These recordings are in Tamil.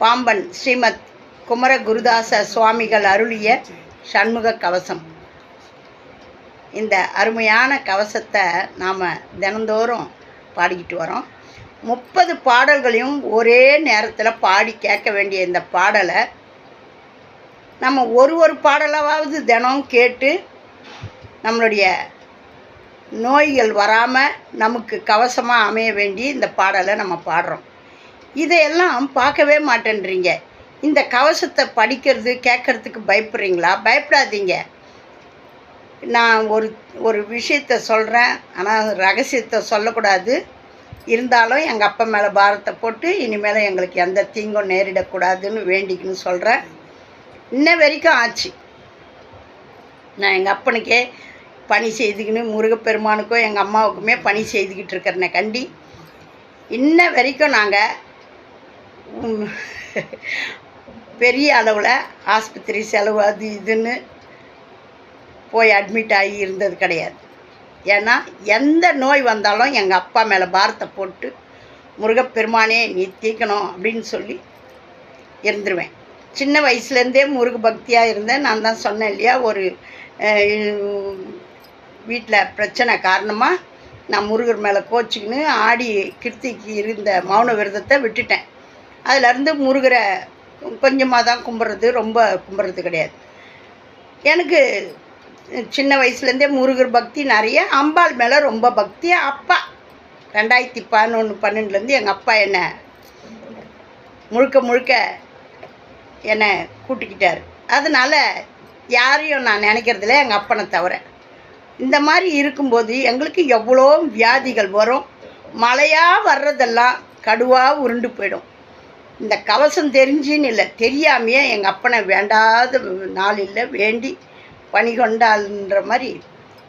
பாம்பன் ஸ்ரீமத் குமர குருதாச சுவாமிகள் அருளிய சண்முக கவசம். இந்த அருமையான கவசத்தை நாம் தினந்தோறும் பாடிக்கிட்டு வரோம். முப்பது பாடல்களையும் ஒரே நேரத்தில் பாடி கேட்க வேண்டிய இந்த பாடலை நம்ம ஒரு ஒரு பாடலாவது தினம் கேட்டு நம்மளுடைய நோய்கள் வராமல் நமக்கு கவசமாக அமைய வேண்டி இந்த பாடலை நம்ம பாடுறோம். இதையெல்லாம் பார்க்கவே மாட்டேன்றீங்க. இந்த கவசத்தை படிக்கிறது கேட்கறதுக்கு பயப்படுறீங்களா? பயப்படாதீங்க. நான் ஒரு ஒரு விஷயத்த சொல்கிறேன் ஆனால் ரகசியத்தை சொல்லக்கூடாது. இருந்தாலும் எங்கள் அப்பா மேலே பாரத்தை போட்டு இனிமேல் எங்களுக்கு எந்த தீங்கும் நேரிடக்கூடாதுன்னு வேண்டிக்கணும்னு சொல்கிறேன் இன்ன வரைக்கும் ஆச்சு. நான் எங்கள் அப்பனுக்கே பணி செய்துக்கின்னு முருகப்பெருமானுக்கும் எங்கள் அம்மாவுக்குமே பணி செய்துக்கிட்டு இருக்கிறனே கண்டி. இன்ன வரைக்கும் நாங்கள் பெரிய அளவில் ஆஸ்பத்திரி செலவு அது இதுன்னு போய் அட்மிட் ஆகி இருந்தது கிடையாது. ஏன்னா எந்த நோய் வந்தாலும் எங்கள் அப்பா மேலே பாரத்தை போட்டு முருகப்பெருமானே நீ தீக்கணும் அப்படின்னு சொல்லி இருந்துருவேன். சின்ன வயசுலேருந்தே முருக பக்தியாக இருந்தேன். நான் தான் சொன்னேன் இல்லையா ஒரு வீட்டில் பிரச்சனை காரணமாக நான் முருகர் மேலே கோச்சிக்கின்னு ஆடி கிருத்திக்கு இருந்த மௌன விரதத்தை விட்டுட்டேன். அதிலேருந்து முருகரை கொஞ்சமாக தான் கும்பிட்றது ரொம்ப கும்பிட்றது கிடையாது. எனக்கு சின்ன வயசுலேருந்தே முருகர் பக்தி நிறைய அம்பாள் மேலே ரொம்ப பக்தி. அப்பா ரெண்டாயிரத்தி பதினொன்று பன்னெண்டுலேருந்து எங்கள் அப்பா என்னை முழுக்க முழுக்க என்னை கூட்டிக்கிட்டார். அதனால் யாரையும் நான் நினைக்கிறதில்ல எங்கள் அப்பனை தவிர. இந்த மாதிரி இருக்கும்போது எங்களுக்கு எவ்வளோ வியாதிகள் வரும். மழையாக வர்றதெல்லாம் கடுவாக உருண்டு போயிடும். இந்த கவசம் தெரிஞ்சின்னு இல்லை தெரியாமையே எங்கள் அப்பனை வேண்டாத நாளில் வேண்டி பணி கொண்டாள்ன்ற மாதிரி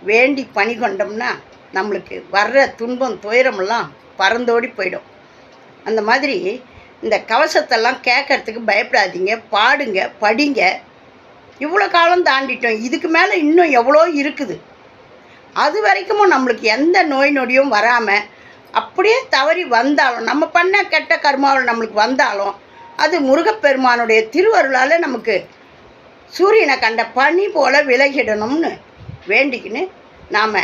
வேண்டி பணி கொண்டோம்னா நம்மளுக்கு வர்ற துன்பம் துயரமெல்லாம் பறந்தோடி போயிடும். அந்த மாதிரி இந்த கவசத்தெல்லாம் கேட்கறதுக்கு பயப்படாதீங்க பாடுங்க படிங்க. இவ்வளோ காலம் தாண்டிட்டோம் இதுக்கு மேலே இன்னும் எவ்வளோ இருக்குது? அது வரைக்கும் நம்மளுக்கு எந்த நோய் நொடியும் வராமல் அப்படியே தவறி வந்தாலும் நம்ம பண்ண கெட்ட கர்மாவில் நம்மளுக்கு வந்தாலும் அது முருகப்பெருமானுடைய திருவருளால் நமக்கு சூரியனை கண்ட பனி போல் விலகிடணும்னு வேண்டிக்கின்னு நாம்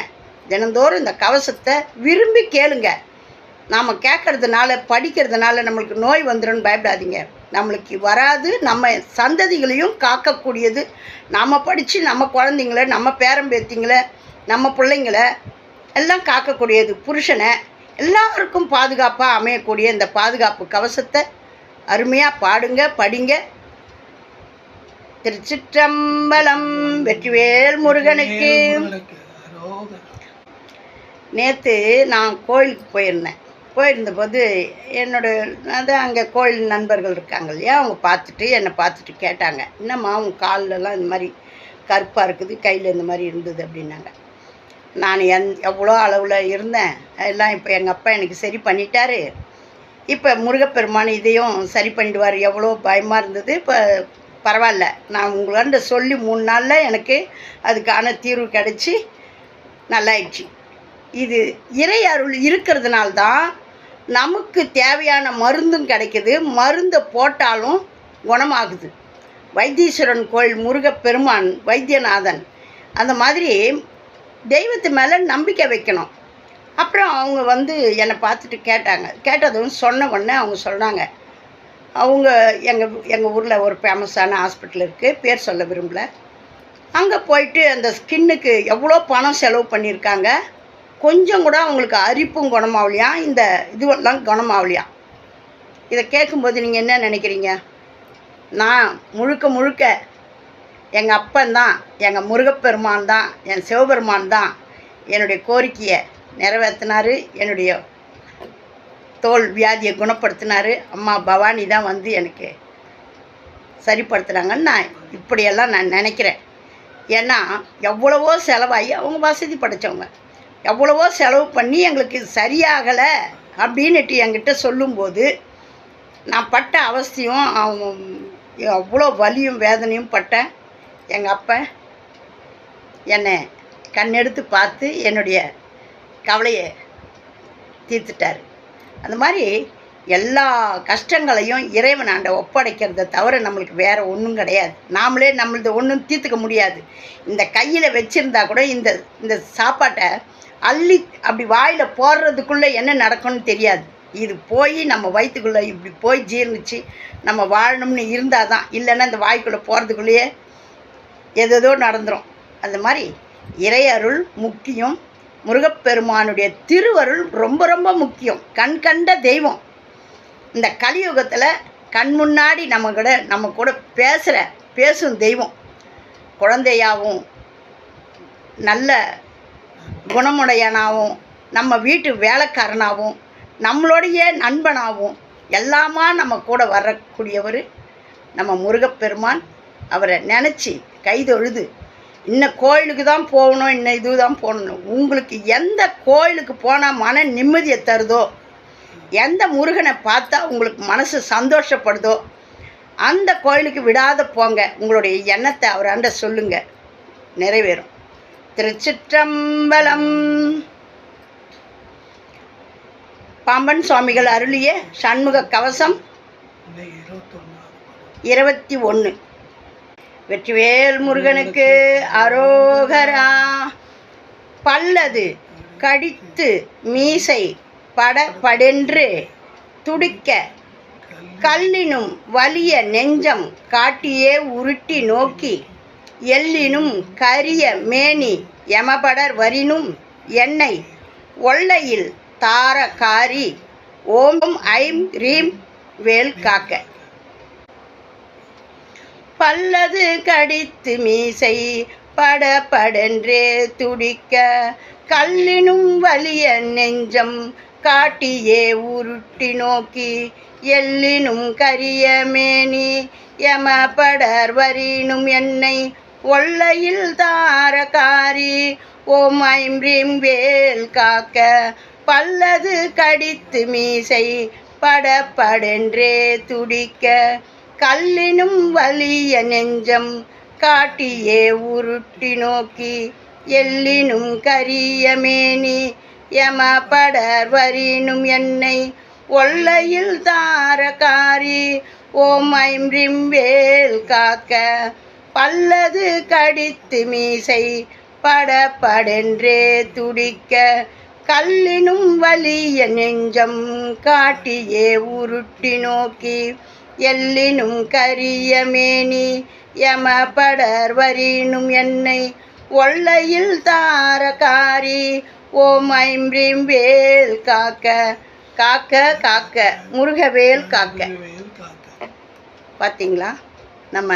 தினந்தோறும் இந்த கவசத்தை விரும்பி கேளுங்க. நாம் கேட்கறதுனால படிக்கிறதுனால நம்மளுக்கு நோய் வந்துடும் பயப்படாதீங்க. நம்மளுக்கு வராது நம்ம சந்ததிகளையும் காக்கக்கூடியது. நம்ம படித்து நம்ம குழந்தைங்கள நம்ம பேரம்பேத்திங்கள நம்ம பிள்ளைங்கள எல்லாம் காக்கக்கூடியது. புருஷனை எல்லாருக்கும் பாதுகாப்பாக அமையக்கூடிய இந்த பாதுகாப்பு கவசத்தை அருமையாக பாடுங்க படிங்க. திருச்சிற்றம்பலம் வெற்றிவேல் முருகனுக்கு. நேற்று நான் கோயிலுக்கு போயிருந்தேன். போயிருந்தபோது என்னோட அதான் அங்கே கோயில் நண்பர்கள் இருக்காங்க இல்லையா அவங்க பார்த்துட்டு என்னை பார்த்துட்டு கேட்டாங்க. என்னம்மா உன் கால்லலாம் இந்த மாதிரி கருப்பாக இருக்குது கையில் இந்த மாதிரி இருந்தது அப்படின்னாங்க. நான் எந் எவ்வளோ அளவில் இருந்தேன் எல்லாம் இப்போ எங்கள் அப்பா எனக்கு சரி பண்ணிட்டாரு. இப்போ முருகப்பெருமான் இதையும் சரி பண்ணிடுவார். எவ்வளோ பயமாக இருந்தது. இப்போ பரவாயில்ல. நான் உங்களாண்ட சொல்லி மூணு நாளில் எனக்கு அதுக்கான தீர்வு கிடச்சி நல்லாயிடுச்சு. இது இறை அருள் இருக்கிறதுனால தான் நமக்கு தேவையான மருந்தும் கிடைக்குது. மருந்தை போட்டாலும் குணமாகுது. வைத்தீஸ்வரன் கோயில் முருகப்பெருமான் வைத்தியநாதன் அந்த மாதிரி தெய்வத்து மேலே நம்பிக்கை வைக்கணும். அப்புறம் அவங்க வந்து என்னை பார்த்துட்டு கேட்டாங்க. கேட்டதும் சொன்ன உடனே அவங்க சொன்னாங்க. அவங்க எங்கள் எங்கள் ஊரில் ஒரு ஃபேமஸான ஹாஸ்பிட்டல் இருக்குது பேர் சொல்ல விரும்பல. அங்கே போயிட்டு அந்த ஸ்கின்னுக்கு எவ்வளோ பணம் செலவு பண்ணியிருக்காங்க. கொஞ்சம் கூட அவங்களுக்கு அரிப்பும் குணமாகலையாம் இந்த இதுவெல்லாம் குணமாகலையாம் இதை கேட்கும்போது நீங்கள் என்ன நினைக்கிறீங்க? நான் முழுக்க முழுக்க எங்கள் அப்பன் தான் எங்கள் முருகப்பெருமான் தான் என் சிவபெருமான் தான் என்னுடைய கோரிக்கையை நிறைவேற்றினார். என்னுடைய தோல் வியாதியை குணப்படுத்தினார். அம்மா பவானி தான் வந்து எனக்கு சரிப்படுத்துனாங்கன்னு நான் இப்படியெல்லாம் நான் நினைக்கிறேன். ஏன்னா எவ்வளவோ செலவாகி அவங்க வசதி படைச்சவங்க. எவ்வளவோ செலவு பண்ணி எங்களுக்கு சரியாகலை அப்படின்னுட்டு என்கிட்ட சொல்லும்போது நான் பட்ட அவஸ்தையும் அவங்க எவ்வளோ வலியும் வேதனையும் பட்டேன். எங்கள் அப்பா என்னை கண்ணெடுத்து பார்த்து என்னுடைய கவலையை தீர்த்துட்டார். அந்த மாதிரி எல்லா கஷ்டங்களையும் இறைவன் ஆண்ட ஒப்படைக்கிறத தவிர நம்மளுக்கு வேறு ஒன்றும் கிடையாது. நாமளே நம்மளது ஒன்றும் தீர்த்துக்க முடியாது. இந்த கையில் வச்சுருந்தா கூட இந்த இந்த சாப்பாட்டை அள்ளி அப்படி வாயில் போடுறதுக்குள்ளே என்ன நடக்கும்னு தெரியாது. இது போய் நம்ம வயிற்றுக்குள்ளே இப்படி போய் ஜீர்ணிச்சு நம்ம வாழணும்னு இருந்தால் தான் இல்லைன்னா இந்த வாய்க்குள்ளே போகிறதுக்குள்ளேயே எதோ நடந்துடும் அந்த மாதிரி இறையருள் முக்கியம். முருகப்பெருமானுடைய திருவருள் ரொம்ப ரொம்ப முக்கியம். கண் கண்ட தெய்வம். இந்த கலியுகத்தில் கண் முன்னாடி நம்ம கூட நம்ம கூட பேசுகிற பேசும் தெய்வம். குழந்தையாகவும் நல்ல குணமுடையனாகவும் நம்ம வீட்டு வேலைக்காரனாகவும் நம்மளுடைய நண்பனாகவும் எல்லாமா நம்ம கூட வரக்கூடியவர் நம்ம முருகப்பெருமான். அவரை நினச்சி கைதொழுது இன்னும் கோயிலுக்கு தான் போகணும் இன்னும் இது தான் போகணும். உங்களுக்கு எந்த கோயிலுக்கு போனால் மன நிம்மதியை தருதோ எந்த முருகனை பார்த்தா உங்களுக்கு மனசு சந்தோஷப்படுதோ அந்த கோயிலுக்கு விடாத போங்க. உங்களுடைய எண்ணத்தை அவராண்ட சொல்லுங்க. நிறைவேறும். திருச்சிற்றம்பலம். பாம்பன் சுவாமிகள் அருளிய சண்முக கவசம். இருபத்தி ஒன்று வெற்றிவேல் முருகனுக்கு அரோகரா. பல்லது கடித்து மீசை பட படென்று துடிக்க கல்லினும் வலிய நெஞ்சம் காட்டியே உருட்டி நோக்கி எல்லினும் கரிய மேனி யமபடர் வரினும் என்னை ஒல்லையில் தார காரி ஓம் ஐம் ரீம் வேல் காக்க. பல்லது கடித்து மீசை பட படென்றே துடிக்க கல்லினும் வலிய நெஞ்சம் காட்டியே உருட்டி நோக்கி எல்லினும் கரிய மேனி யம படர் வரினும் என்னை ஒல்லையில் தாரகாரி ஓம் ஐம்ரீம் வேல் காக்க பல்லது கடித்து மீசை பட படென்றே துடிக்க கல்லினும் வலிய நெஞ்சம் காட்டியே உருட்டி நோக்கி எல்லினும் கரிய மேனி யம வரினும் என்னை ஒல்லையில் தாரகாரி ஓமைம் ஐம் வேல் காக்க பல்லது கடித்து மீசை படப்படென்றே துடிக்க கல்லினும் வலிய நெஞ்சம் காட்டியே உருட்டி நோக்கி எல்லினும் கரிய மேனி யம படர் வரினும் என்னை ஒல்லையில் தாரகாரி ஓம் ஐம் வேல் காக்க காக்க காக்க முருகவேல் காக்க. பார்த்தீங்களா நம்ம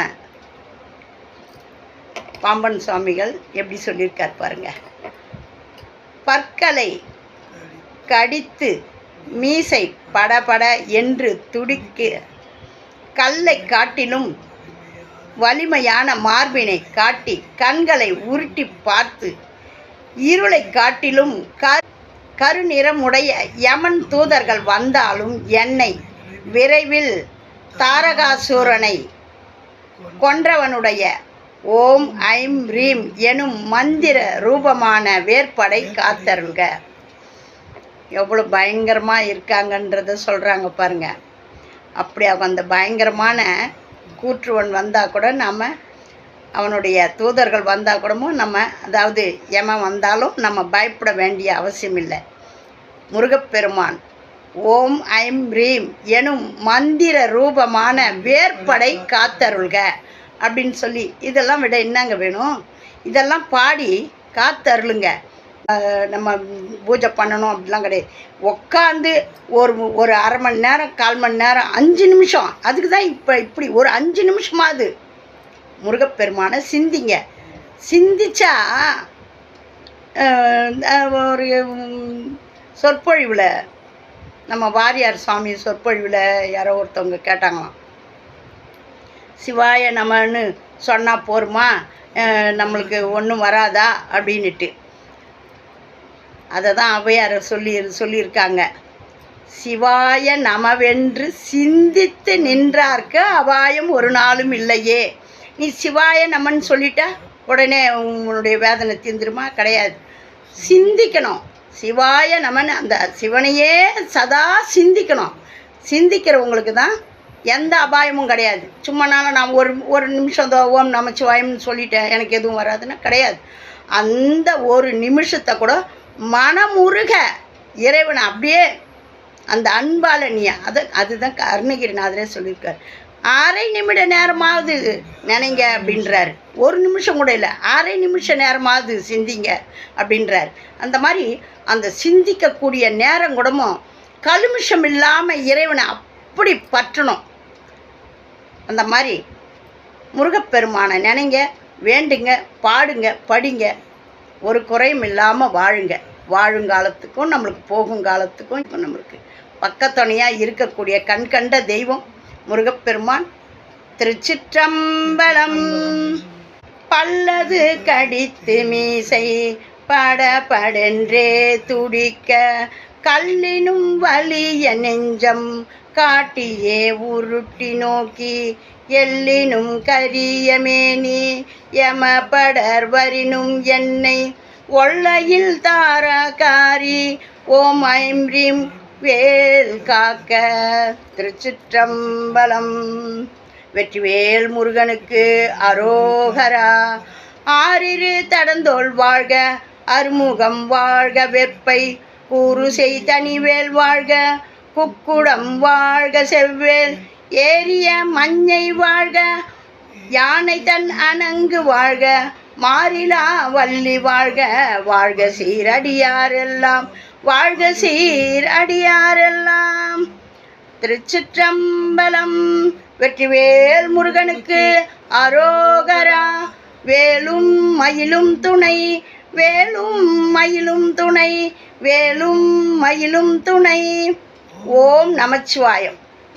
பாம்பன் சுவாமிகள் எப்படி சொல்லியிருக்கார் பாருங்க. பற்களை கடித்து மீசை படபட என்று துடிக்க கல்லை காட்டிலும் வலிமையான மார்பினை காட்டி கண்களை உருட்டி பார்த்து இருளை காட்டிலும் கருநிறமுடைய யமன் தூதர்கள் வந்தாலும் என்னை விரைவில் தாரகாசூரனை கொன்றவனுடைய ஓம் ஐம் ரீம் எனும் மந்திர ரூபமான வேற்படை காத்தருங்க எவ்வளோ பயங்கரமாக இருக்காங்கன்றத சொல்கிறாங்க பாருங்கள் அப்படி அவன் அந்த பயங்கரமான கூற்றுவன் வந்தால் கூட நம்ம அவனுடைய தூதர்கள் வந்தால் கூடமும் நம்ம அதாவது எமன் வந்தாலும் நம்ம பயப்பட வேண்டிய அவசியம் இல்லை. முருகப்பெருமான் ஓம் ஐம் ரீம் எனும் மந்திர ரூபமான வேற்படை காத்தருள்க அப்படின்னு சொல்லி இதெல்லாம் விட என்னங்க வேணும்? இதெல்லாம் பாடி காத்தருளுங்க. நம்ம பூஜை பண்ணணும் அப்படிலாம் கிடையாது. உட்காந்து ஒரு ஒரு அரை மணி நேரம் கால் மணி நேரம் அஞ்சு நிமிஷம். அதுக்கு தான் இப்போ இப்படி ஒரு அஞ்சு நிமிஷமாவது முருகப்பெருமானை சிந்திங்க. சிந்திச்சா ஒரு சொற்பொழிவில் நம்ம வாரியார் சுவாமி சொற்பொழிவில் யாரோ ஒருத்தவங்க கேட்டாங்களாம். சிவாய நமன்னு சொன்னால் போருமா? நம்மளுக்கு ஒன்றும் வராதா? அப்படின்னுட்டு. அதை தான் ஔவையார் சொல்லி சொல்லியிருக்காங்க. சிவாய நமவென்று சிந்தித்து நின்றார்க்கு அபாயம் ஒரு நாளும் இல்லையே. நீ சிவாய நமன்னு சொல்லிட்டா உடனே உன்னுடைய வேதனை தீந்துருமா கிடையாது. சிந்திக்கணும். சிவாய நமன் அந்த சிவனையே சதா சிந்திக்கணும். சிந்திக்கிறவங்களுக்கு தான் எந்த அபாயமும் கிடையாது. சும்மானாலும் நான் ஒரு ஒரு நிமிஷம் தோ ஓம் நமச்சிவாயம்னு சொல்லிட்டேன் எனக்கு எதுவும் வராதுன்னா கிடையாது. அந்த ஒரு நிமிஷத்தை கூட மனமுருக இறைவனை அப்படியே அந்த அன்பால் நீ அதை அதுதான் அருணகிரிநாதரே சொல்லியிருக்கார். அரை நிமிட நேரமாவது நினைங்க அப்படின்றாரு. ஒரு நிமிஷம் கூட இல்லை அரை நிமிஷ நேரமாவது சிந்திங்க அப்படின்றார். அந்த மாதிரி அந்த சிந்திக்கக்கூடிய நேரம் கூடமும் கலுமிஷம் இல்லாமல் இறைவனை அப்படி பற்றணும். அந்த மாதிரி முருகப்பெருமானை நினைங்க வேண்டுங்க பாடுங்க படிங்க ஒரு குறையும் இல்லாமல் வாழுங்க. வாழுங்காலத்துக்கும் நம்மளுக்கு போகும் காலத்துக்கும் இப்போ நம்மளுக்கு பக்கத்துணையாக இருக்கக்கூடிய கண் கண்ட தெய்வம் முருகப்பெருமான் திருச்சிற்றம்பலம். பல்லது கடித்து மீசை பட படென்றே துடிக்க கல்லினும் வலிய நெஞ்சம் காட்டியே உருட்டி நோக்கி எல்லினும் கரியமேனி யமபடர்வரினும் என்னை. ஒள்ளையில் தாராகாரி ஓம் ஐம்ரீம் வேல் காக்க திருச்சிற்றம்பலம். வெற்றிவேல் முருகனுக்கு அரோகரா. ஆறிரு தடந்தோல் வாழ்க அருமுகம் வாழ்க வெப்பை. கூறு செய் தனிவேல் வாழ்க குக்குடம் வாழ்க செவ்வேல். ஏரிய மஞ்சை வாழ்க யானை தன் அணங்கு வாழ்க மாறிலா வள்ளி வாழ்க வாழ்க சீரடியாரெல்லாம் வாழ்க சீரடியாரெல்லாம் திருச்சிற்றம்பலம் வெற்றிவேல் முருகனுக்கு அரோகரா வேலும் மயிலும் துணை வேலும் மயிலும் துணை வேலும் மயிலும் துணை. ஓம் நமச்சிவாயம்.